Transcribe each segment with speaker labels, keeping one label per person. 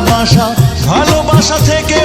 Speaker 1: ভালোবাসা ভালোবাসা থেকে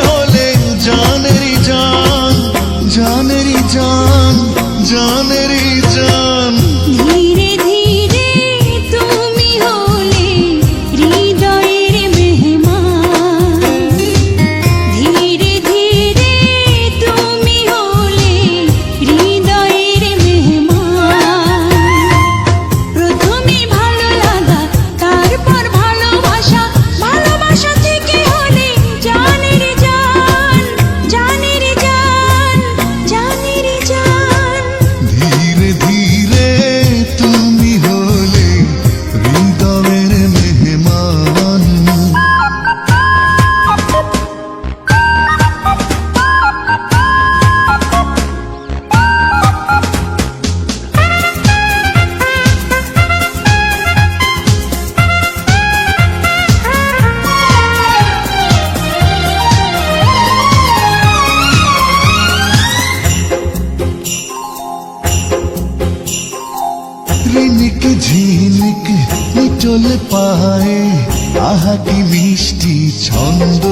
Speaker 1: ঝিনিক নিটল পায়ে আহা কি মিষ্টি ছন্দ।